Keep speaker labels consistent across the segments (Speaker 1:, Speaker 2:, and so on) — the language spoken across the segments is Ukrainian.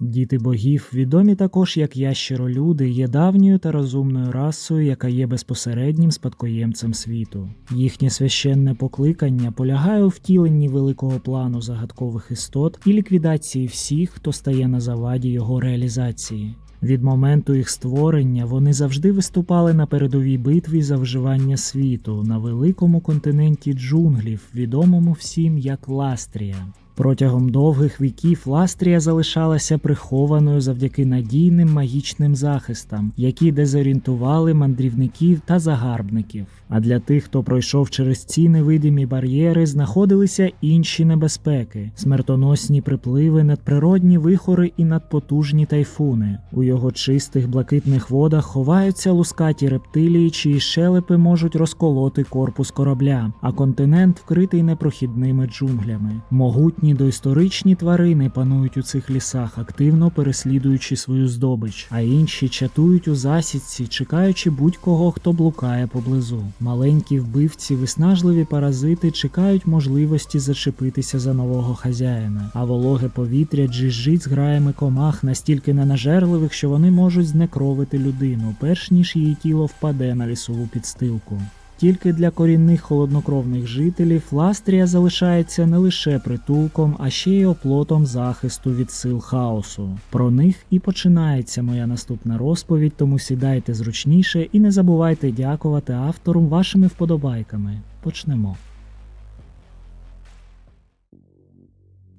Speaker 1: Діти богів, відомі також як ящеролюди, є давньою та розумною расою, яка є безпосереднім спадкоємцем світу. Їхнє священне покликання полягає у втіленні великого плану загадкових істот і ліквідації всіх, хто стає на заваді його реалізації. Від моменту їх створення вони завжди виступали на передовій битві за вживання світу на великому континенті джунглів, відомому всім як Ластрія. Протягом довгих віків Ластрія залишалася прихованою завдяки надійним магічним захистам, які дезорієнтували мандрівників та загарбників. А для тих, хто пройшов через ці невидимі бар'єри, знаходилися інші небезпеки: смертоносні припливи, надприродні вихори і надпотужні тайфуни. У його чистих блакитних водах ховаються лускаті рептилії, чиї щелепи можуть розколоти корпус корабля, а континент вкритий непрохідними джунглями. Могутні доісторичні тварини панують у цих лісах, активно переслідуючи свою здобич, а інші чатують у засідці, чекаючи будь-кого, хто блукає поблизу. Маленькі вбивці, виснажливі паразити чекають можливості зачепитися за нового хазяїна, а вологе повітря джижжить з граями комах настільки ненажерливих, що вони можуть знекровити людину, перш ніж її тіло впаде на лісову підстилку. Тільки для корінних холоднокровних жителів Ластрія залишається не лише притулком, а ще й оплотом захисту від сил хаосу. Про них і починається моя наступна розповідь, тому сідайте зручніше і не забувайте дякувати автору вашими вподобайками. Почнемо.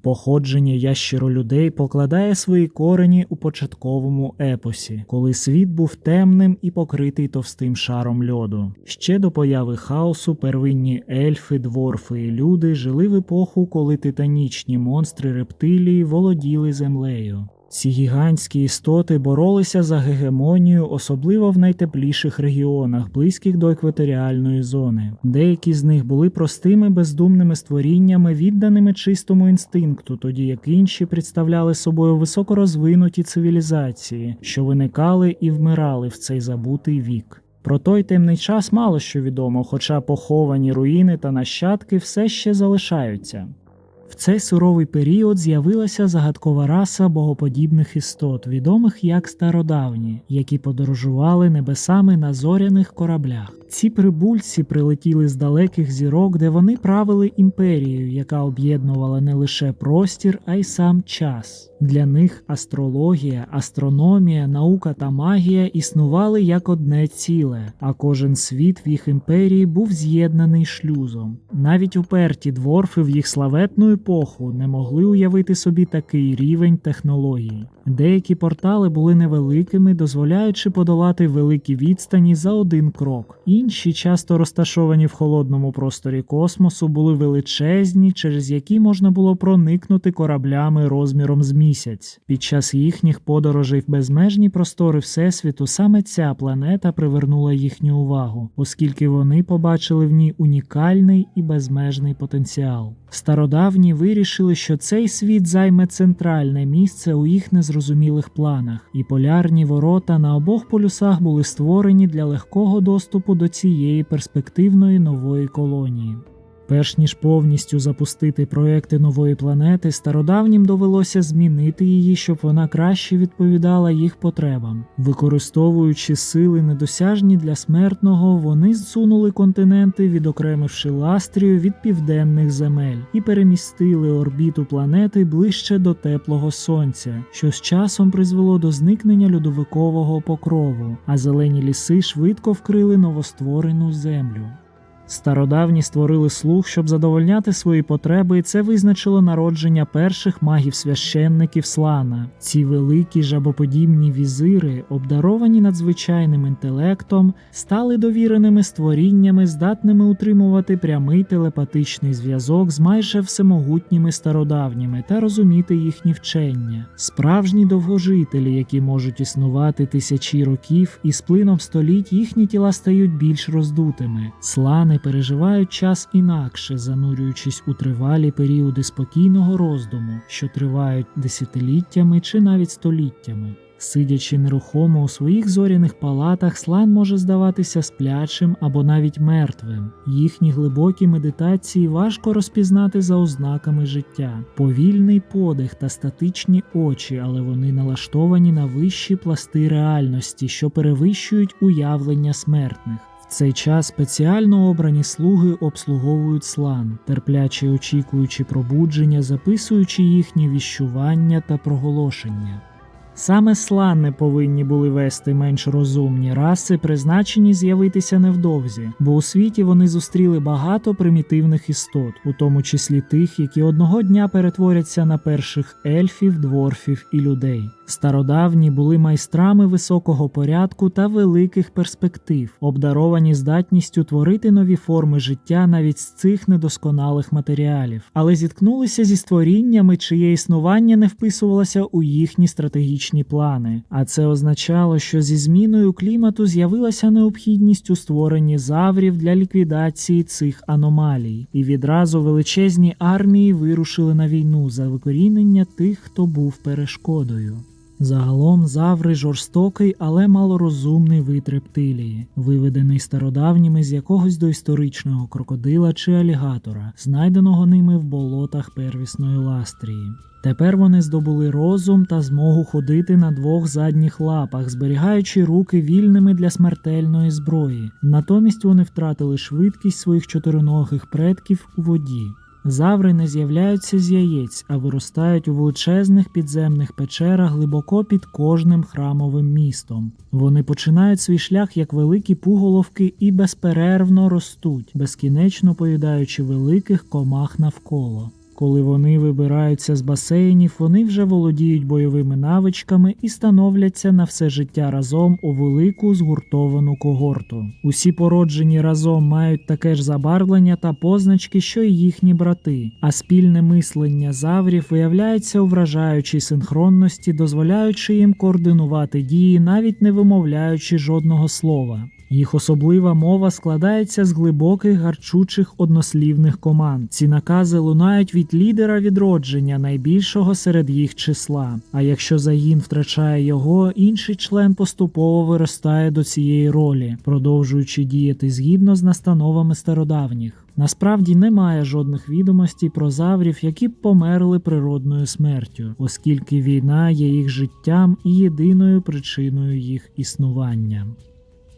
Speaker 1: Походження ящеролюдей покладає свої корені у початковому епосі, коли світ був темним і покритий товстим шаром льоду. Ще до появи хаосу первинні ельфи, дворфи і люди жили в епоху, коли титанічні монстри рептилії володіли землею. Ці гігантські істоти боролися за гегемонію, особливо в найтепліших регіонах, близьких до екваторіальної зони. Деякі з них були простими бездумними створіннями, відданими чистому інстинкту, тоді як інші представляли собою високорозвинуті цивілізації, що виникали і вмирали в цей забутий вік. Про той темний час мало що відомо, хоча поховані руїни та нащадки все ще залишаються. В цей суровий період з'явилася загадкова раса богоподібних істот, відомих як стародавні, які подорожували небесами на зоряних кораблях. Ці прибульці прилетіли з далеких зірок, де вони правили імперією, яка об'єднувала не лише простір, а й сам час. Для них астрологія, астрономія, наука та магія існували як одне ціле, а кожен світ в їх імперії був з'єднаний шлюзом. Навіть уперті дворфи в їх славетну епоху не могли уявити собі такий рівень технологій. Деякі портали були невеликими, дозволяючи подолати великі відстані за один крок. Інші, часто розташовані в холодному просторі космосу, були величезні, через які можна було проникнути кораблями розміром з місяць. Під час їхніх подорожей в безмежні простори Всесвіту саме ця планета привернула їхню увагу, оскільки вони побачили в ній унікальний і безмежний потенціал. Стародавні вирішили, що цей світ займе центральне місце у їх незрозумілих планах, і полярні ворота на обох полюсах були створені для легкого доступу до цієї перспективної нової колонії. Перш ніж повністю запустити проекти нової планети, стародавнім довелося змінити її, щоб вона краще відповідала їх потребам. Використовуючи сили недосяжні для смертного, вони зсунули континенти, відокремивши Ластрію від південних земель, і перемістили орбіту планети ближче до теплого сонця, що з часом призвело до зникнення льодовикового покрову, а зелені ліси швидко вкрили новостворену землю. Стародавні створили слух, щоб задовольняти свої потреби, і це визначило народження перших магів-священників Слана. Ці великі жабоподібні візири, обдаровані надзвичайним інтелектом, стали довіреними створіннями, здатними утримувати прямий телепатичний зв'язок з майже всемогутніми стародавніми та розуміти їхні вчення. Справжні довгожителі, які можуть існувати тисячі років, і з плином століть їхні тіла стають більш роздутими. Слани переживають час інакше, занурюючись у тривалі періоди спокійного роздуму, що тривають десятиліттями чи навіть століттями. Сидячи нерухомо у своїх зоряних палатах, слан може здаватися сплячим або навіть мертвим. Їхні глибокі медитації важко розпізнати за ознаками життя, повільний подих та статичні очі, але вони налаштовані на вищі пласти реальності, що перевищують уявлення смертних. Цей час спеціально обрані слуги обслуговують слан, терпляче очікуючи пробудження, записуючи їхні віщування та проголошення. Саме слани повинні були вести менш розумні раси, призначені з'явитися невдовзі, бо у світі вони зустріли багато примітивних істот, у тому числі тих, які одного дня перетворяться на перших ельфів, дворфів і людей. Стародавні були майстрами високого порядку та великих перспектив, обдаровані здатністю творити нові форми життя навіть з цих недосконалих матеріалів, але зіткнулися зі створіннями, чиє існування не вписувалося у їхні стратегічні плани. А це означало, що зі зміною клімату з'явилася необхідність у створенні заврів для ліквідації цих аномалій, і відразу величезні армії вирушили на війну за викорінення тих, хто був перешкодою. Загалом заври жорстокий, але малорозумний вид рептилії, виведений стародавніми з якогось доісторичного крокодила чи алігатора, знайденого ними в болотах первісної ластрії. Тепер вони здобули розум та змогу ходити на двох задніх лапах, зберігаючи руки вільними для смертельної зброї. Натомість вони втратили швидкість своїх чотириногих предків у воді. Заври не з'являються з яєць, а виростають у величезних підземних печерах глибоко під кожним храмовим містом. Вони починають свій шлях як великі пуголовки і безперервно ростуть, безкінечно поїдаючи великих комах навколо. Коли вони вибираються з басейнів, вони вже володіють бойовими навичками і становляться на все життя разом у велику згуртовану когорту. Усі породжені разом мають таке ж забарвлення та позначки, що й їхні брати, а спільне мислення заврів виявляється у вражаючій синхронності, дозволяючи їм координувати дії, навіть не вимовляючи жодного слова. Їх особлива мова складається з глибоких гарчучих однослівних команд. Ці накази лунають від лідера відродження, найбільшого серед їх числа. А якщо загін втрачає його, інший член поступово виростає до цієї ролі, продовжуючи діяти згідно з настановами стародавніх. Насправді немає жодних відомостей про заврів, які б померли природною смертю, оскільки війна є їх життям і єдиною причиною їх існування.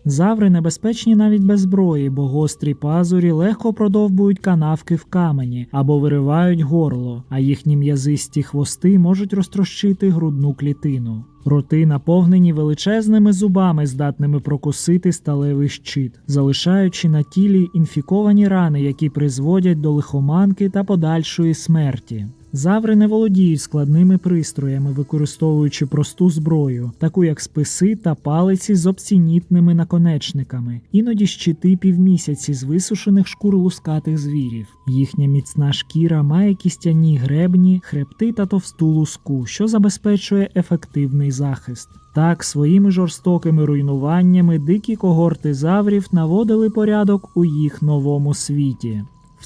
Speaker 1: Заври небезпечні навіть без зброї, бо гострі пазурі легко продовбують канавки в камені або виривають горло, а їхні м'язисті хвости можуть розтрощити грудну клітину. Роти наповнені величезними зубами, здатними прокусити сталевий щит, залишаючи на тілі інфіковані рани, які призводять до лихоманки та подальшої смерті. Заври не володіють складними пристроями, використовуючи просту зброю, таку як списи та палиці з обцінітними наконечниками, іноді щити півмісяці з висушених шкур лускатих звірів. Їхня міцна шкіра має кістяні гребні, хребти та товсту луску, що забезпечує ефективний захист. Так, своїми жорстокими руйнуваннями дикі когорти заврів наводили порядок у їх новому світі.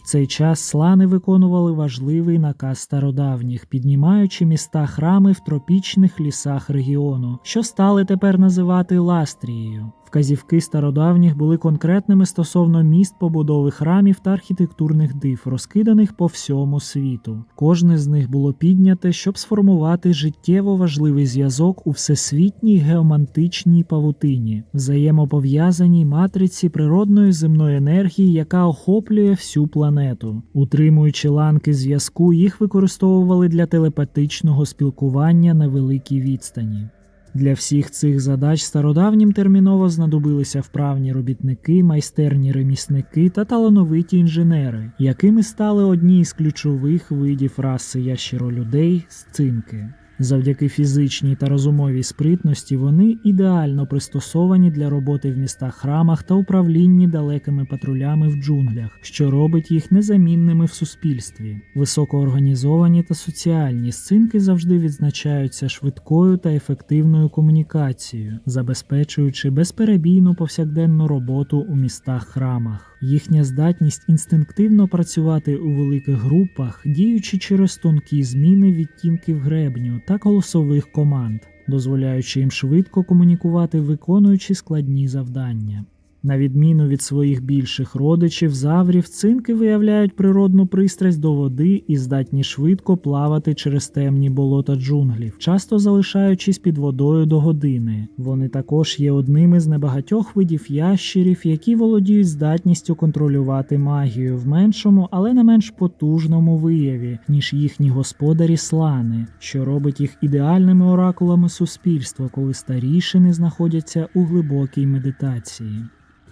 Speaker 1: Цей час слани виконували важливий наказ стародавніх, піднімаючи міста храми в тропічних лісах регіону, що стали тепер називати Ластрією. Вказівки стародавніх були конкретними стосовно міст побудови храмів та архітектурних див, розкиданих по всьому світу. Кожне з них було підняте, щоб сформувати життєво важливий зв'язок у всесвітній геомантичній павутині, взаємопов'язаній матриці природної земної енергії, яка охоплює всю планету. Утримуючи ланки зв'язку, їх використовували для телепатичного спілкування на великій відстані. Для всіх цих задач стародавнім терміново знадобилися вправні робітники, майстерні ремісники та талановиті інженери, якими стали одні із ключових видів раси ящеролюдей сцинки. Завдяки фізичній та розумовій спритності вони ідеально пристосовані для роботи в містах храмах та управлінні далекими патрулями в джунглях, що робить їх незамінними в суспільстві. Високоорганізовані та соціальні сцинки завжди відзначаються швидкою та ефективною комунікацією, забезпечуючи безперебійну повсякденну роботу у містах храмах. Їхня здатність інстинктивно працювати у великих групах, діючи через тонкі зміни відтінків гребню та голосових команд, дозволяючи їм швидко комунікувати, виконуючи складні завдання. На відміну від своїх більших родичів, заврів, цинки виявляють природну пристрасть до води і здатні швидко плавати через темні болота джунглів, часто залишаючись під водою до години. Вони також є одними з небагатьох видів ящерів, які володіють здатністю контролювати магію в меншому, але не менш потужному вияві, ніж їхні господарі слани, що робить їх ідеальними оракулами суспільства, коли старішини знаходяться у глибокій медитації.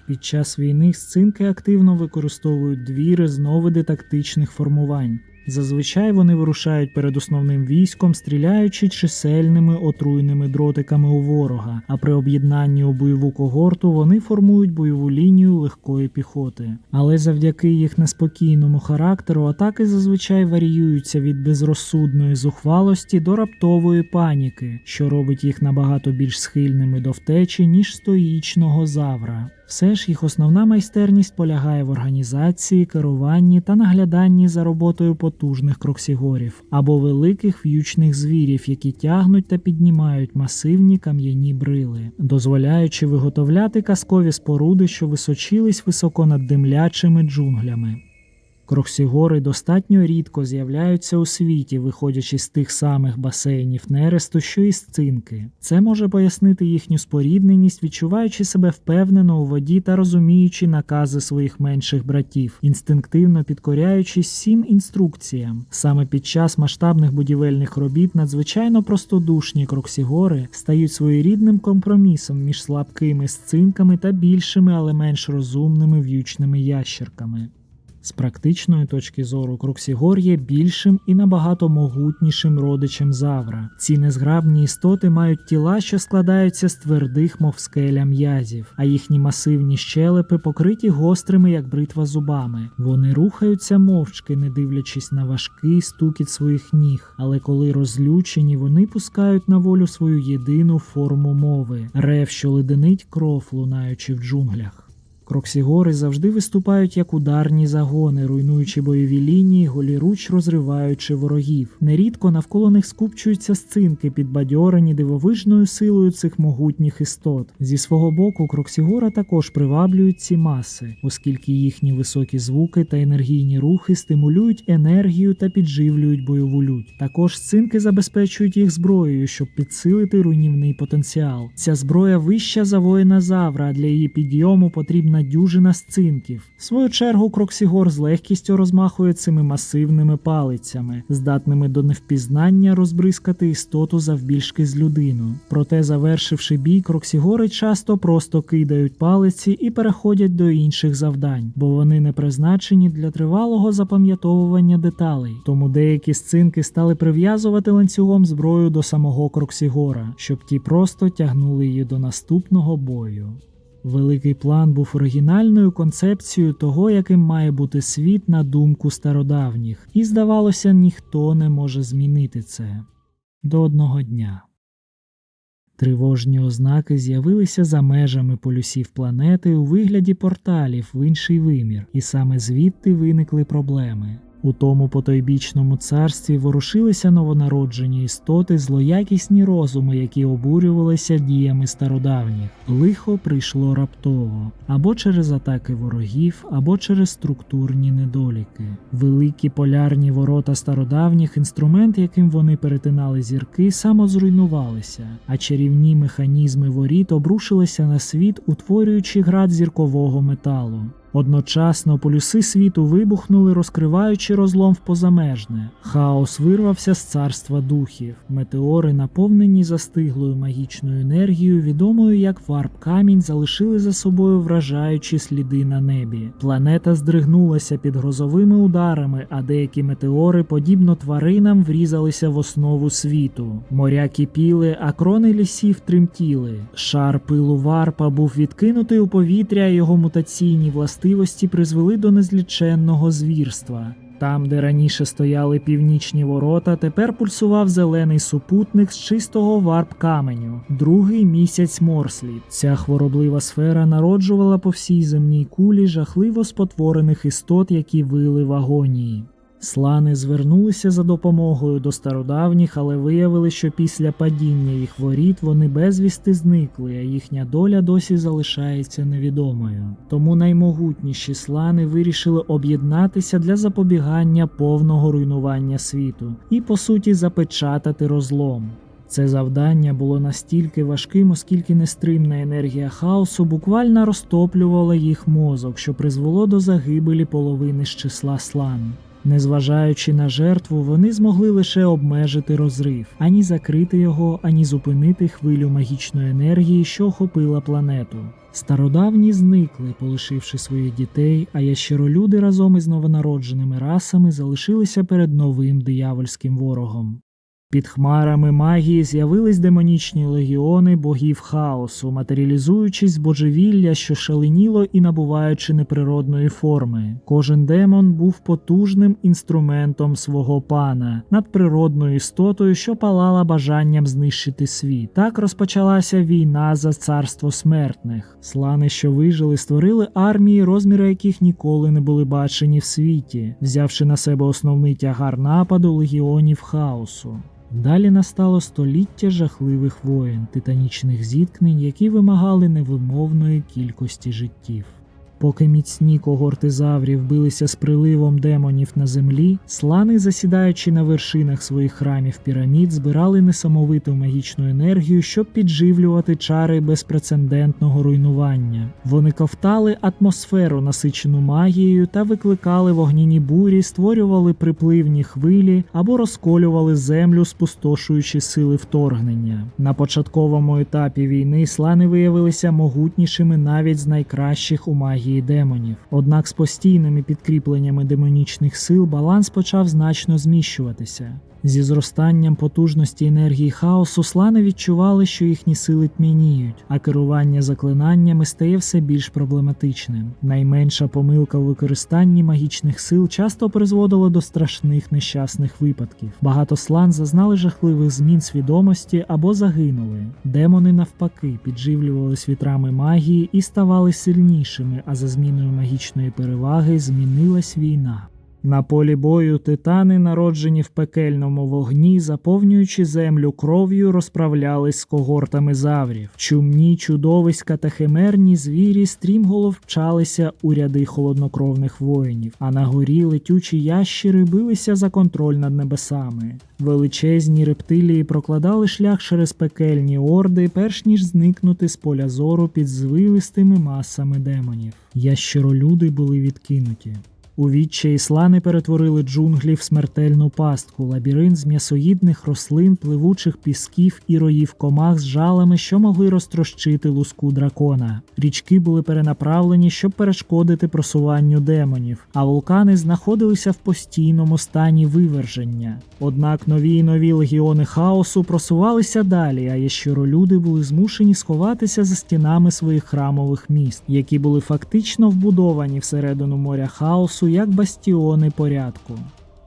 Speaker 1: Під час війни сцинки активно використовують дві різновиди тактичних формувань. Зазвичай вони вирушають перед основним військом, стріляючи чисельними отруйними дротиками у ворога, а при об'єднанні у бойову когорту вони формують бойову лінію легкої піхоти. Але завдяки їх неспокійному характеру атаки зазвичай варіюються від безрозсудної зухвалості до раптової паніки, що робить їх набагато більш схильними до втечі, ніж стоїчного завра. Все ж їх основна майстерність полягає в організації, керуванні та нагляданні за роботою потужних кроксігорів або великих в'ючних звірів, які тягнуть та піднімають масивні кам'яні брили, дозволяючи виготовляти казкові споруди, що височились високо над димлячими джунглями. Кроксігори достатньо рідко з'являються у світі, виходячи з тих самих басейнів нересту, що і з цинки. Це може пояснити їхню спорідненість, відчуваючи себе впевнено у воді та розуміючи накази своїх менших братів, інстинктивно підкоряючись всім інструкціям. Саме під час масштабних будівельних робіт надзвичайно простодушні кроксігори стають своєрідним компромісом між слабкими сцинками та більшими, але менш розумними в'ючними ящерками. З практичної точки зору Кроксігор є більшим і набагато могутнішим родичем Завра. Ці незграбні істоти мають тіла, що складаються з твердих, мов скеля м'язів, а їхні масивні щелепи покриті гострими, як бритва зубами. Вони рухаються мовчки, не дивлячись на важкий стукіт своїх ніг, але коли розлючені, вони пускають на волю свою єдину форму мови рев, що леденить кров, лунаючи в джунглях. Кроксігори завжди виступають як ударні загони, руйнуючи бойові лінії, голіруч розриваючи ворогів. Нерідко навколо них скупчуються сцинки, підбадьорені дивовижною силою цих могутніх істот. Зі свого боку, кроксігора також приваблюють ці маси, оскільки їхні високі звуки та енергійні рухи стимулюють енергію та підживлюють бойову лють. Також сцинки забезпечують їх зброєю, щоб підсилити руйнівний потенціал. Ця зброя вища за воїна Завра, а для її підйому потрібна дюжина сцинків. В свою чергу Кроксігор з легкістю розмахує цими масивними палицями, здатними до невпізнання розбризкати істоту завбільшки з людину. Проте, завершивши бій, кроксігори часто просто кидають палиці і переходять до інших завдань, бо вони не призначені для тривалого запам'ятовування деталей. Тому деякі сцинки стали прив'язувати ланцюгом зброю до самого Кроксігора, щоб ті просто тягнули її до наступного бою. Великий план був оригінальною концепцією того, яким має бути світ на думку стародавніх, і, здавалося, ніхто не може змінити це до одного дня. Тривожні ознаки з'явилися за межами полюсів планети у вигляді порталів в інший вимір, і саме звідти виникли проблеми. У тому потойбічному царстві ворушилися новонароджені істоти, злоякісні розуми, які обурювалися діями стародавніх. Лихо прийшло раптово або через атаки ворогів, або через структурні недоліки. Великі полярні ворота стародавніх, інструмент, яким вони перетинали зірки, самозруйнувалися, а чарівні механізми воріт обрушилися на світ, утворюючи град зіркового металу. Одночасно полюси світу вибухнули, розкриваючи розлом в позамежне. Хаос вирвався з царства духів. Метеори, наповнені застиглою магічною енергією, відомою як варп камінь, залишили за собою вражаючі сліди на небі. Планета здригнулася під грозовими ударами, а деякі метеори, подібно тваринам, врізалися в основу світу. Моря кипіли, а крони лісів тремтіли. Шар пилу варпа був відкинутий у повітря, його мутаційні властивості властивості призвели до незліченного звірства. Там, де раніше стояли північні ворота, тепер пульсував зелений супутник з чистого варп каменю, другий місяць морслів. Ця хвороблива сфера народжувала по всій земній кулі жахливо спотворених істот, які вили в агонії. Слани звернулися за допомогою до стародавніх, але виявили, що після падіння їх воріт вони безвісти зникли, а їхня доля досі залишається невідомою. Тому наймогутніші слани вирішили об'єднатися для запобігання повного руйнування світу і, по суті, запечатати розлом. Це завдання було настільки важким, оскільки нестримна енергія хаосу буквально розтоплювала їх мозок, що призвело до загибелі половини з числа слан. Незважаючи на жертву, вони змогли лише обмежити розрив, ані закрити його, ані зупинити хвилю магічної енергії, що охопила планету. Стародавні зникли, полишивши своїх дітей, а ящеролюди разом із новонародженими расами залишилися перед новим диявольським ворогом. Під хмарами магії з'явились демонічні легіони богів хаосу, матеріалізуючись божевілля, що шаленіло і набуваючи неприродної форми. Кожен демон був потужним інструментом свого пана, надприродною істотою, що палала бажанням знищити світ. Так розпочалася війна за царство смертних. Слани, що вижили, створили армії, розміри яких ніколи не були бачені в світі, взявши на себе основний тягар нападу легіонів хаосу. Далі настало століття жахливих воєн, титанічних зіткнень, які вимагали невимовної кількості життів. Поки міцні когорти заврів билися з приливом демонів на землі, слани, засідаючи на вершинах своїх храмів пірамід, збирали несамовиту магічну енергію, щоб підживлювати чари безпрецедентного руйнування. Вони ковтали атмосферу, насичену магією, та викликали вогняні бурі, створювали припливні хвилі або розколювали землю, спустошуючи сили вторгнення. На початковому етапі війни слани виявилися могутнішими навіть з найкращих у магії магії демонів. Однак з постійними підкріпленнями демонічних сил баланс почав значно зміщуватися. Зі зростанням потужності енергії хаосу слани відчували, що їхні сили тьмяніють, а керування заклинаннями стає все більш проблематичним. Найменша помилка у використанні магічних сил часто призводила до страшних нещасних випадків. Багато слан зазнали жахливих змін свідомості або загинули. Демони, навпаки, підживлювались вітрами магії і ставали сильнішими, а за зміною магічної переваги змінилась війна. На полі бою титани, народжені в пекельному вогні, заповнюючи землю кров'ю, розправлялись з когортами заврів. Чумні, чудовиська та химерні звірі стрімголов вчалися у ряди холоднокровних воїнів, а на горі летючі ящери билися за контроль над небесами. Величезні рептилії прокладали шлях через пекельні орди, перш ніж зникнути з поля зору під звивистими масами демонів. Ящеролюди були відкинуті. У відчаї слани перетворили джунглі в смертельну пастку, лабіринт з м'ясоїдних рослин, пливучих пісків і роїв комах з жалами, що могли розтрощити луску дракона. Річки були перенаправлені, щоб перешкодити просуванню демонів, а вулкани знаходилися в постійному стані виверження. Однак нові й нові легіони хаосу просувалися далі, а ящеролюди були змушені сховатися за стінами своїх храмових міст, які були фактично вбудовані всередину моря хаосу як бастіони порядку.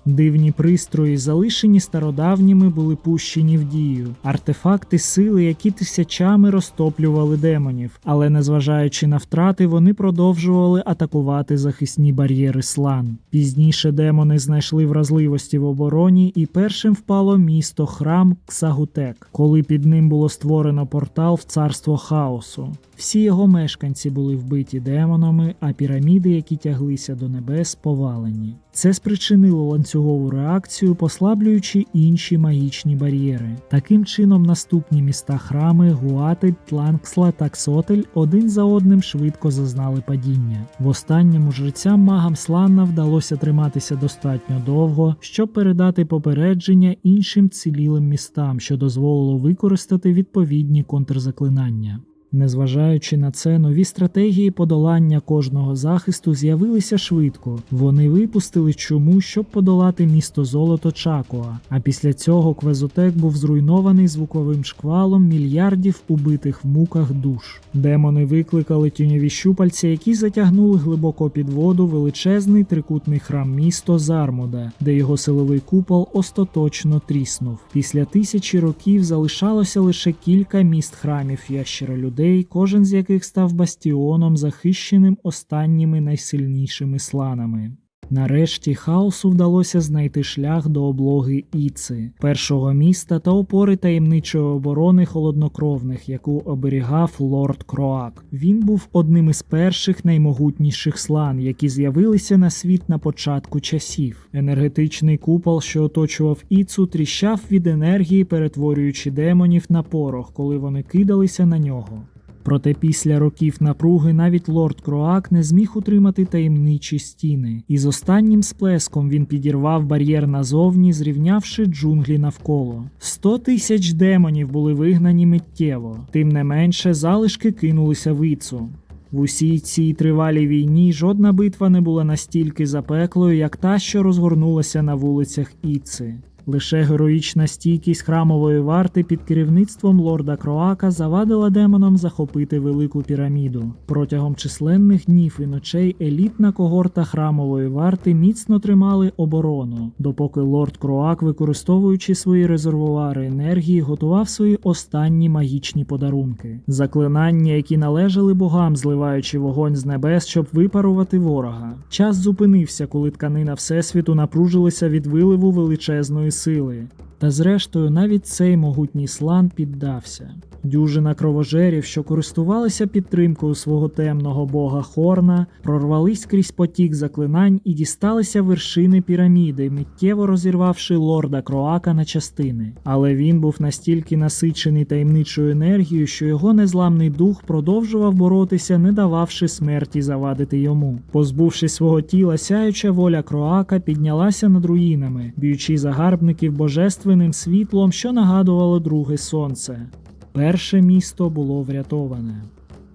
Speaker 1: Дивні пристрої, залишені стародавніми, були пущені в дію, артефакти сили, які тисячами розтоплювали демонів, але незважаючи на втрати, вони продовжували атакувати захисні бар'єри слан. Пізніше демони знайшли вразливості в обороні, і першим впало місто храм Ксагутек, коли під ним було створено портал в царство хаосу. Всі його мешканці були вбиті демонами, а піраміди, які тяглися до небес, повалені. Це спричинило ланцюгову реакцію, послаблюючи інші магічні бар'єри. Таким чином, наступні міста храми Гуатель, Тланксла та Ксотель один за одним швидко зазнали падіння. В останньому жрецям магам Сланна вдалося триматися достатньо довго, щоб передати попередження іншим цілілим містам, що дозволило використати відповідні контрзаклинання. Незважаючи на це, нові стратегії подолання кожного захисту з'явилися швидко. Вони випустили чуму, щоб подолати місто золото Чакуа. А після цього Квезотек був зруйнований звуковим шквалом мільярдів убитих в муках душ. Демони викликали тіньові щупальця, які затягнули глибоко під воду величезний трикутний храм місто Зармуда, де його силовий купол остаточно тріснув. Після тисячі років залишалося лише кілька міст храмів ящера людей, кожен з яких став бастіоном, захищеним останніми найсильнішими сланами. Нарешті хаосу вдалося знайти шлях до облоги Іци, першого міста та опори таємничої оборони холоднокровних, яку оберігав лорд Кроак. Він був одним із перших наймогутніших слан, які з'явилися на світ на початку часів. Енергетичний купол, що оточував Іцу, тріщав від енергії, перетворюючи демонів на порох, коли вони кидалися на нього. Проте після років напруги навіть лорд Кроак не зміг утримати таємничі стіни, і з останнім сплеском він підірвав бар'єр назовні, зрівнявши джунглі навколо. Сто тисяч демонів були вигнані миттєво, тим не менше залишки кинулися в Іцу. В усій цій тривалій війні жодна битва не була настільки запеклою, як та, що розгорнулася на вулицях Іци. Лише героїчна стійкість храмової варти під керівництвом лорда Кроака завадила демонам захопити велику піраміду. Протягом численних днів і ночей елітна когорта храмової варти міцно тримали оборону, допоки лорд Кроак, використовуючи свої резервуари енергії, готував свої останні магічні подарунки, заклинання, які належали богам, зливаючи вогонь з небес, щоб випарувати ворога. Час зупинився, коли тканина всесвіту напружилася від виливу величезної сили. Та зрештою, навіть цей могутній слан піддався. Дюжина кровожерів, що користувалися підтримкою свого темного бога Хорна, прорвались крізь потік заклинань і дісталися вершини піраміди, миттєво розірвавши лорда Кроака на частини. Але він був настільки насичений таємничою енергією, що його незламний дух продовжував боротися, не дававши смерті завадити йому. Позбувшись свого тіла, сяюча воля Кроака піднялася над руїнами, б'ючи загарбників божественним світлом, що нагадувало друге сонце. Перше місто було врятоване.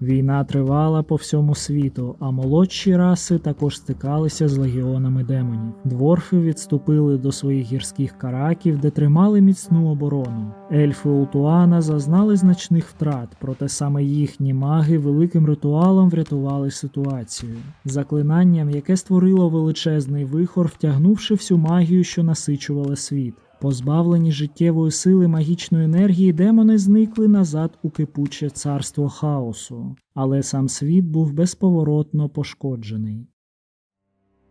Speaker 1: Війна тривала по всьому світу, а молодші раси також стикалися з легіонами демонів. Дворфи відступили до своїх гірських караків, де тримали міцну оборону. Ельфи Ултуана зазнали значних втрат, проте саме їхні маги великим ритуалом врятували ситуацію. Заклинанням, яке створило величезний вихор, втягнувши всю магію, що насичувала світ. Позбавлені життєвої сили магічної енергії, демони зникли назад у кипуче царство хаосу, але сам світ був безповоротно пошкоджений.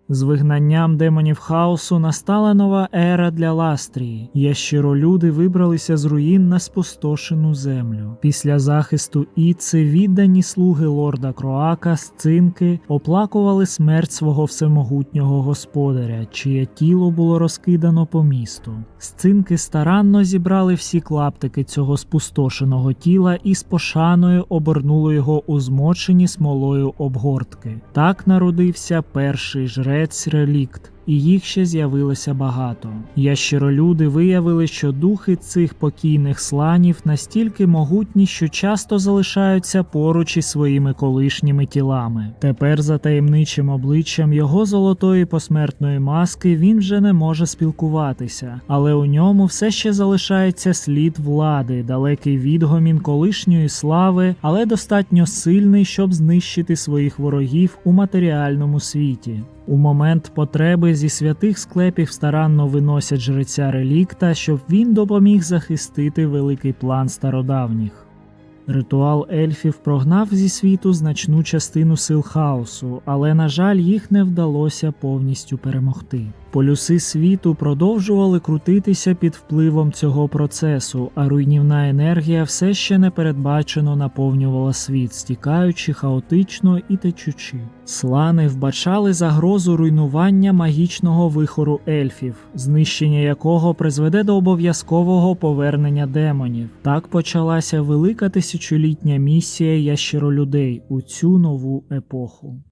Speaker 1: З вигнанням демонів хаосу настала нова ера для Ластрії. Ящиролюди вибралися з руїн на спустошену землю. Після захисту Іци віддані слуги лорда Кроака сцинки оплакували смерть свого всемогутнього господаря, чиє тіло було розкидано по місту. Сцинки старанно зібрали всі клаптики цього спустошеного тіла і з пошаною обернули його у змочені смолою обгортки. Так народився перший жрець релікт. І їх ще з'явилося багато. Ящеролюди виявили, що духи цих покійних сланів настільки могутні, що часто залишаються поруч із своїми колишніми тілами. Тепер за таємничим обличчям його золотої посмертної маски він вже не може спілкуватися, але у ньому все ще залишається слід влади, далекий відгомін колишньої слави, але достатньо сильний, щоб знищити своїх ворогів у матеріальному світі. У момент потреби зі святих склепів старанно виносять жреця релікта, щоб він допоміг захистити великий план стародавніх. Ритуал ельфів прогнав зі світу значну частину сил хаосу, але, на жаль, їх не вдалося повністю перемогти. Полюси світу продовжували крутитися під впливом цього процесу, а руйнівна енергія все ще непередбачено наповнювала світ, стікаючи хаотично і течучи. Слани вбачали загрозу руйнування магічного вихору ельфів, знищення якого призведе до обов'язкового повернення демонів. Так почалася велика тисячолітня місія ящеролюдей у цю нову епоху.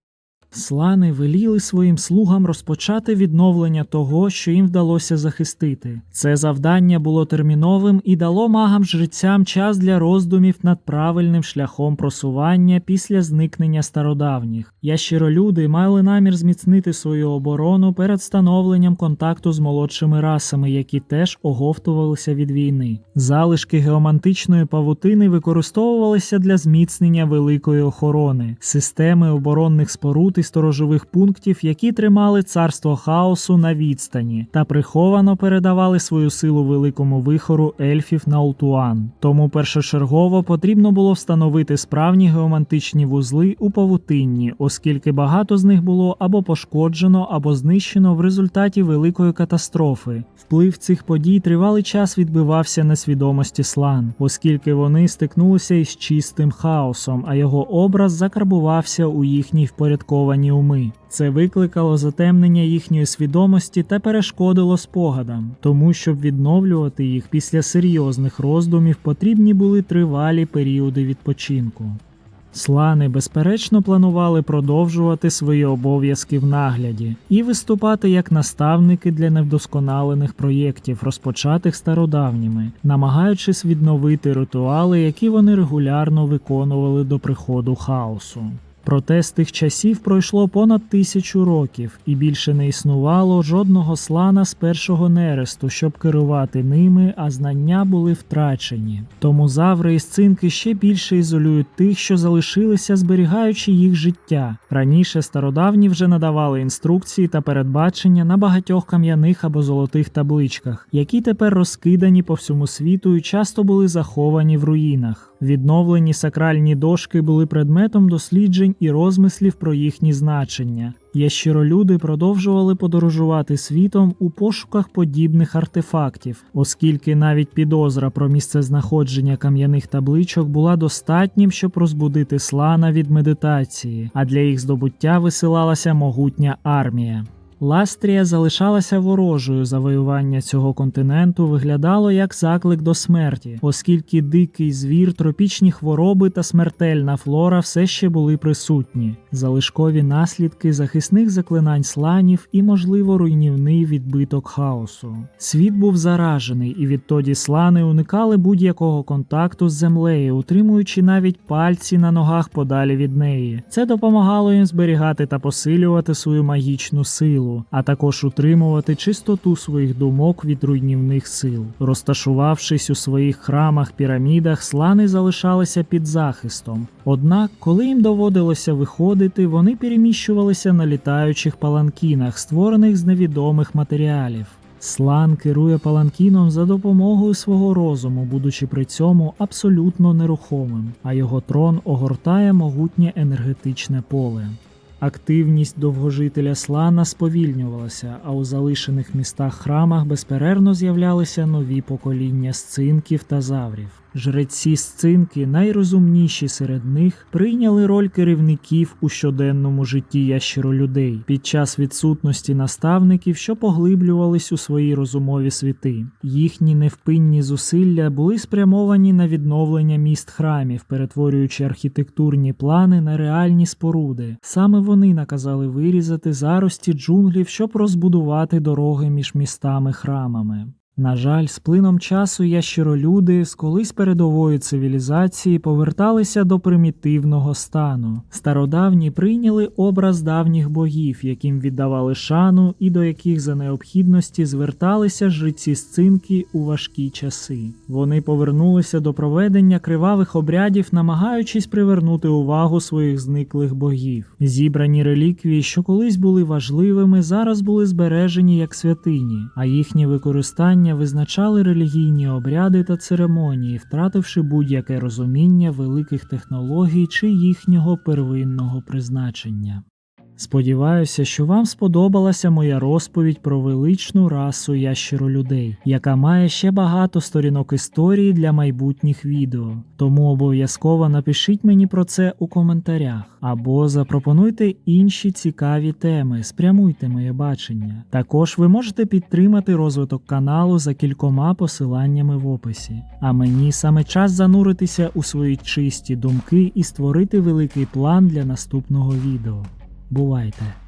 Speaker 1: Слани веліли своїм слугам розпочати відновлення того, що їм вдалося захистити. Це завдання було терміновим і дало магам жрецям час для роздумів над правильним шляхом просування після зникнення стародавніх. Ящеролюди мали намір зміцнити свою оборону перед встановленням контакту з молодшими расами, які теж оговтувалися від війни. Залишки геомантичної павутини використовувалися для зміцнення великої охорони, системи оборонних споруд і сторожових пунктів, які тримали царство хаосу на відстані, та приховано передавали свою силу великому вихору ельфів на Ултуан. Тому першочергово потрібно було встановити справні геомантичні вузли у павутинні, оскільки багато з них було або пошкоджено, або знищено в результаті великої катастрофи. Вплив цих подій тривалий час відбивався на свідомості слан, оскільки вони стикнулися із чистим хаосом, а його образ закарбувався у їхній впорядковані уми. Це викликало затемнення їхньої свідомості та перешкодило спогадам, тому щоб відновлювати їх після серйозних роздумів потрібні були тривалі періоди відпочинку. Слани, безперечно, планували продовжувати свої обов'язки в нагляді і виступати як наставники для невдосконалених проєктів, розпочатих стародавніми, намагаючись відновити ритуали, які вони регулярно виконували до приходу хаосу. Проте з тих часів пройшло понад тисячу років, і більше не існувало жодного слана з першого нересту, щоб керувати ними, а знання були втрачені. Тому заври і сцинки ще більше ізолюють тих, що залишилися, зберігаючи їх життя. Раніше стародавні вже надавали інструкції та передбачення на багатьох кам'яних або золотих табличках, які тепер розкидані по всьому світу і часто були заховані в руїнах. Відновлені сакральні дошки були предметом досліджень і розмислів про їхні значення. Ящеролюди продовжували подорожувати світом у пошуках подібних артефактів, оскільки навіть підозра про місцезнаходження кам'яних табличок була достатнім, щоб розбудити слана від медитації, а для їх здобуття висилалася могутня армія. Ластрія залишалася ворожою. Завоювання цього континенту виглядало як заклик до смерті, оскільки дикий звір, тропічні хвороби та смертельна флора все ще були присутні, залишкові наслідки захисних заклинань сланів і, можливо, руйнівний відбиток хаосу. Світ був заражений, і відтоді слани уникали будь-якого контакту з землею, утримуючи навіть пальці на ногах подалі від неї. Це допомагало їм зберігати та посилювати свою магічну силу а також утримувати чистоту своїх думок від руйнівних сил. Розташувавшись у своїх храмах пірамідах, слани залишалися під захистом. Однак, коли їм доводилося виходити, вони переміщувалися на літаючих паланкінах, створених з невідомих матеріалів. Слан керує паланкіном за допомогою свого розуму, будучи при цьому абсолютно нерухомим, а його трон огортає могутнє енергетичне поле. Активність довгожителя слана сповільнювалася, а у залишених містах храмах безперервно з'являлися нові покоління сцинків та заврів. Жреці сцинки, найрозумніші серед них, прийняли роль керівників у щоденному житті ящеролюдей під час відсутності наставників, що поглиблювались у свої розумові світи. Їхні невпинні зусилля були спрямовані на відновлення міст храмів, перетворюючи архітектурні плани на реальні споруди. Саме вони наказали вирізати зарості джунглів, щоб розбудувати дороги між містами храмами. На жаль, з плином часу ящеролюди з колись передової цивілізації поверталися до примітивного стану. Стародавні прийняли образ давніх богів, яким віддавали шану і до яких за необхідності зверталися жриці сцинки у важкі часи. Вони повернулися до проведення кривавих обрядів, намагаючись привернути увагу своїх зниклих богів. Зібрані реліквії, що колись були важливими, зараз були збережені як святині, а їхнє використання визначали релігійні обряди та церемонії, втративши будь-яке розуміння великих технологій чи їхнього первинного призначення. Сподіваюся, що вам сподобалася моя розповідь про величну расу ящеролюдей, яка має ще багато сторінок історії для майбутніх відео. Тому обов'язково напишіть мені про це у коментарях або запропонуйте інші цікаві теми, спрямуйте моє бачення. Також ви можете підтримати розвиток каналу за кількома посиланнями в описі. А мені саме час зануритися у свої чисті думки і створити великий план для наступного відео. bu vayda.